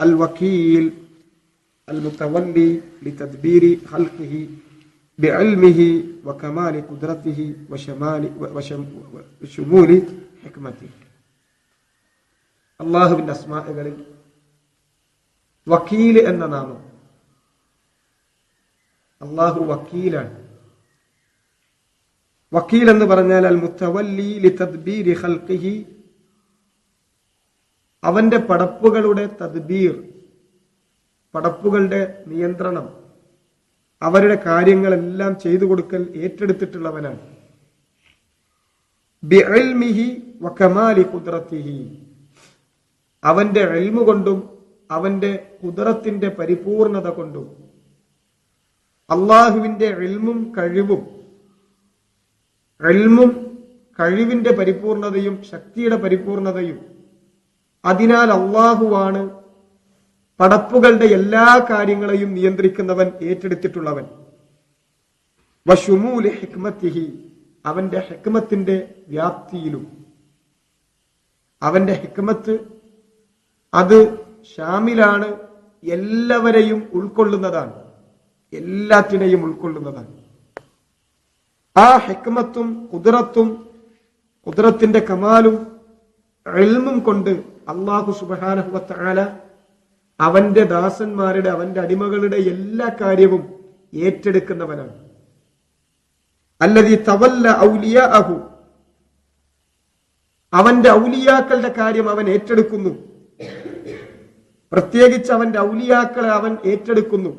അൽ വക്കീൽ المتولي لتدبير خلقه بعلمه وكمال قدرته وشمال وشمول حكمته അള്ളാഹുവിന്റെ അസ്മാകളിൽ വക്കീൽ എന്ന നാമം അള്ളാഹു വക്കീലാണ് വക്കീൽ എന്ന് പറഞ്ഞാൽ അൽ മുത്തവല്ലി ലി തദ്ബീരി ഖൽഖിഹി അവന്റെ പടപ്പുകളുടെ തദ്ബീർ പടപ്പുകളുടെ നിയന്ത്രണം അവരുടെ കാര്യങ്ങളെല്ലാം ചെയ്തു കൊടുക്കൽ ഏറ്റെടുത്തിട്ടുള്ളവനാണ്. അവന്റെ എൽമു കൊണ്ടും അവന്റെ കുതിരത്തിന്റെ പരിപൂർണത കൊണ്ടും അള്ളാഹുവിന്റെ എൽമും കഴിവും എൽമും കഴിവിന്റെ പരിപൂർണതയും ശക്തിയുടെ പരിപൂർണതയും അതിനാൽ അള്ളാഹുവാണ് പടപ്പുകളുടെ എല്ലാ കാര്യങ്ങളെയും നിയന്ത്രിക്കുന്നവൻ ഏറ്റെടുത്തിട്ടുള്ളവൻ. അവന്റെ ഹെക്മത്തിന്റെ വ്യാപ്തിയിലും. അവന്റെ ഹെക്മത്ത് അത് ഷാമിലാണ് എല്ലാവരെയും ഉൾക്കൊള്ളുന്നതാണ്. എല്ലാറ്റിനെയും ഉൾക്കൊള്ളുന്നതാണ്. ആ ഹെക്മത്തും കുതിരത്തും കുതിരത്തിന്റെ കമാലും എൽമും കൊണ്ട് അള്ളാഹു സുബാനഹുവത്താല അവന്റെ ദാസന്മാരുടെ അവന്റെ അടിമകളുടെ എല്ലാ കാര്യവും ഏറ്റെടുക്കുന്നവനാണ്. അല്ലതി തവല്ല ഔലിയ അഹു അവന്റെ ഔലിയാക്കളുടെ കാര്യം അവൻ ഏറ്റെടുക്കുന്നു. പ്രത്യേകിച്ച് അവന്റെ ഔലിയാക്കളെ അവൻ ഏറ്റെടുക്കുന്നു.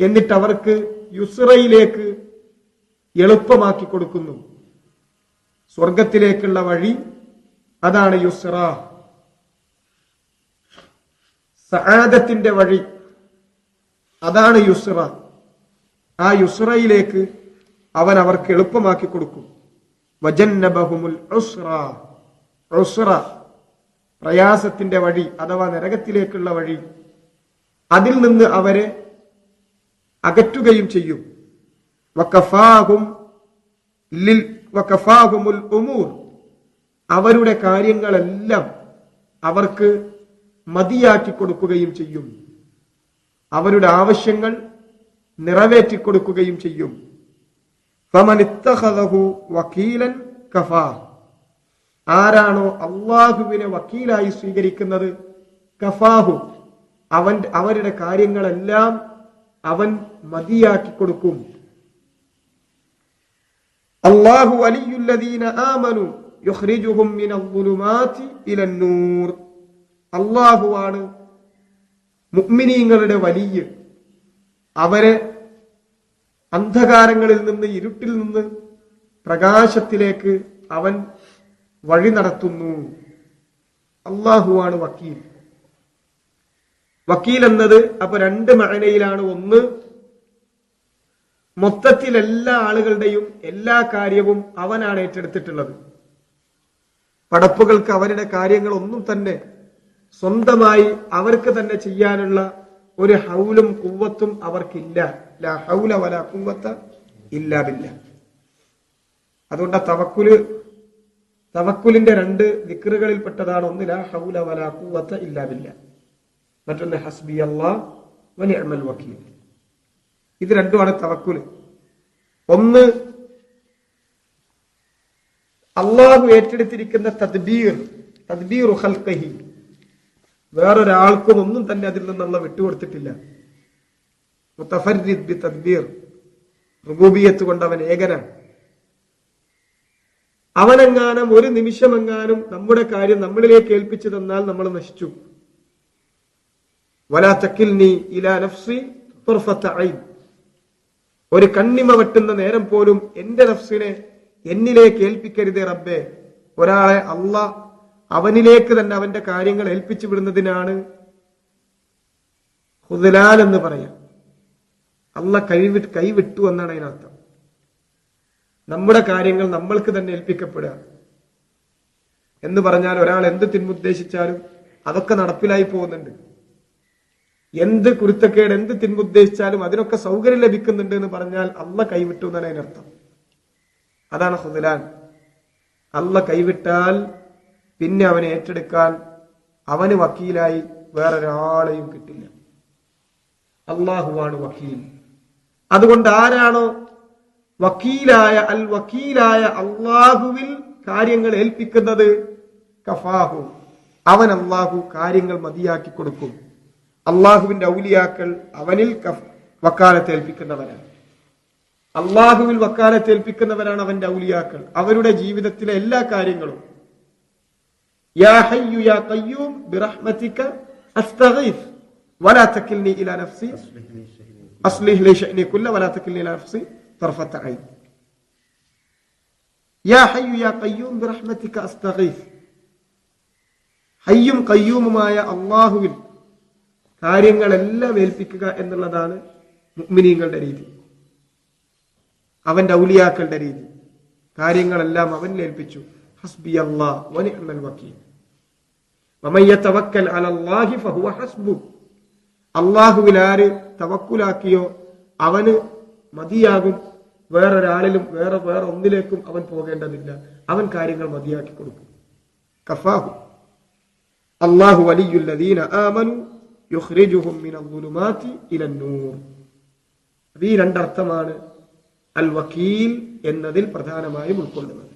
എന്നിട്ട് അവർക്ക് യുസ്റയിലേക്ക് എളുപ്പമാക്കി കൊടുക്കുന്നു. സ്വർഗത്തിലേക്കുള്ള വഴി അതാണ് യുസ്റ. സഹാദത്തിന്റെ വഴി അതാണ് യുസ്റ. ആ യുസ്റയിലേക്ക് അവൻ അവർക്ക് എളുപ്പമാക്കി കൊടുക്കും. വജന്നബഹുമുൽ പ്രയാസത്തിന്റെ വഴി അഥവാ നരകത്തിലേക്കുള്ള വഴി അതിൽ നിന്ന് അവരെ അകറ്റുകയും ചെയ്യും. അവരുടെ കാര്യങ്ങളെല്ലാം അവർക്ക് മതിയാക്കി കൊടുക്കുകയും ചെയ്യും. അവരുടെ ആവശ്യങ്ങൾ നിറവേറ്റി കൊടുക്കുകയും ചെയ്യും. വക്കീലൻ കഫാ. ആരാണോ അള്ളാഹുവിനെ വക്കീലായി സ്വീകരിക്കുന്നത്? കഫാഹു. അവൻ അവരുടെ കാര്യങ്ങളെല്ലാം അവൻ മതിയാക്കി കൊടുക്കും. അള്ളാഹു അലിയുല്ലദീന ആമനു അള്ളാഹുവാണ് മുഗ്മിനീങ്ങളുടെ വലിയ. അവരെ അന്ധകാരങ്ങളിൽ നിന്ന് ഇരുട്ടിൽ നിന്ന് പ്രകാശത്തിലേക്ക് അവൻ വഴി നടത്തുന്നു. അള്ളാഹുവാണ് വക്കീൽ. വക്കീൽ എന്നത് അപ്പൊ രണ്ട് മഴനയിലാണ് ഒന്ന് മൊത്തത്തിൽ എല്ലാ ആളുകളുടെയും എല്ലാ കാര്യവും അവനാണ് ഏറ്റെടുത്തിട്ടുള്ളത്. പടപ്പുകൾക്ക് അവരുടെ കാര്യങ്ങളൊന്നും തന്നെ സ്വന്തമായി അവർക്ക് തന്നെ ചെയ്യാനുള്ള ഒരു ഹൗലും കുവ്വത്തും അവർക്കില്ല. ലാ ഹൗല വല കുവ്വത്ത ഇല്ലാതില്ല അതുകൊണ്ട് തവക്കുൽ തവക്കുലിന്റെ രണ്ട് വിക്രുകളിൽപ്പെട്ടതാണ് ഒന്ന് ലാ ഹൗല വല കുവ്വത്ത ഇല്ലാതില്ല മറ്റൊന്ന് ഹസ്ബി അള്ളാ വലിയമൽ വക്കീൽ. ഇത് രണ്ടുമാണ് തവക്കുൽ ഒന്ന് അള്ളാഹു ഏറ്റെടുത്തിരിക്കുന്ന തദ്ബീർ തദ്ബീർ ഹൽക്കഹി വേറൊരാൾക്കും ഒന്നും തന്നെ അതിൽ നിന്നുള്ള വിട്ടുകൊടുത്തിട്ടില്ല. ബി തദ്ബീർ റുബൂബിയത്ത് കൊണ്ട് അവൻ ഏകനാണ്. അവനെങ്ങാനും ഒരു നിമിഷമെങ്ങാനും നമ്മുടെ കാര്യം നമ്മളിലേക്ക് ഏൽപ്പിച്ചു തന്നാൽ നമ്മൾ നശിച്ചു. വലാ തക്കിൽ നീ ഇലാ നഫ്സി ഒരു കണ്ണിമ വെട്ടുന്ന നേരം പോലും എന്റെ നഫ്സിനെ എന്നിലേക്ക് ഏൽപ്പിക്കരുതേ റബ്ബേ. ഒരാളെ അല്ല അവനിലേക്ക് തന്നെ അവന്റെ കാര്യങ്ങൾ ഏൽപ്പിച്ചു വിടുന്നതിനാണ് ഹുദലാൽ എന്ന് പറയാം. അല്ല കഴിവി കൈവിട്ടു എന്നാണ് അതിനർത്ഥം. നമ്മുടെ കാര്യങ്ങൾ നമ്മൾക്ക് തന്നെ ഏൽപ്പിക്കപ്പെടുക. എന്ന് പറഞ്ഞാൽ ഒരാൾ എന്ത് തിന്മുദ്ദേശിച്ചാലും അതൊക്കെ നടപ്പിലായി പോകുന്നുണ്ട്. എന്ത് കുരുത്തക്കേട് എന്ത് തിന്മുദ്ദേശിച്ചാലും അതിനൊക്കെ സൗകര്യം ലഭിക്കുന്നുണ്ട് എന്ന് പറഞ്ഞാൽ അള്ള കൈവിട്ടു എന്നാണ് അതിനർത്ഥം അതാണ് ഹുദലാൻ. അള്ള കൈവിട്ടാൽ പിന്നെ അവനെ ഏറ്റെടുക്കാൻ അവന് വക്കീലായി വേറൊരാളെയും കിട്ടില്ല. അള്ളാഹുവാണ് വക്കീൽ. അതുകൊണ്ട് ആരാണോ വക്കീലായ അൽ വക്കീലായ അള്ളാഹുവിൽ കാര്യങ്ങൾ ഏൽപ്പിക്കുന്നത് കഫാഹു. അവൻ അള്ളാഹു കാര്യങ്ങൾ മതിയാക്കി കൊടുക്കും. അള്ളാഹുവിന്റെ ഔലിയാക്കൾ അവനിൽ വക്കാലത്തേൽപ്പിക്കുന്നവരാണ് അള്ളാഹുവിൽ വക്കാലത്തേൽപ്പിക്കുന്നവരാണ് അവന്റെ ഔലിയാക്കൾ. അവരുടെ ജീവിതത്തിലെ എല്ലാ കാര്യങ്ങളും. യാ ഹയ്യു യാ ബിറഹ്മതിക അസ്തഗീഫ് വലാ ഇലാ നഫ്സി അസ്ലിഹ് കുല്ല വലാ ഇലാ നഫ്സി തർഫത യാ ഹയ്യു യാ ബിറഹ്മതിക അസ്തഗീഫ് ഹയ്യും അള്ളാഹുവിൽ കാര്യങ്ങളെല്ലാം ഏൽപ്പിക്കുക എന്നുള്ളതാണ് മുഗ്മിനീങ്ങളുടെ രീതി. അവന്റെ ഔലിയാക്കളുടെ രീതി. കാര്യങ്ങളെല്ലാം അവൻ ഏൽപ്പിച്ചു. ഹസ്ബി അള്ളാഹുവിൽ ആര് തവക്കുലാക്കിയോ അവന് മതിയാകും. വേറൊരാളിലും വേറെ വേറെ ഒന്നിലേക്കും അവൻ പോകേണ്ടതില്ല. അവൻ കാര്യങ്ങൾ മതിയാക്കി കൊടുക്കും. കഫാഹു. അള്ളാഹു വലിയുല്ലദീന ആമനു യുഖ്രിജുഹും മിനൽ ളുലുമാതി ഇലൻ നൂർ. ഈ രണ്ടർത്ഥമാണ് അൽ വക്കീൽ എന്നതിൽ പ്രധാനമായും ഉൾക്കൊള്ളുന്നത്.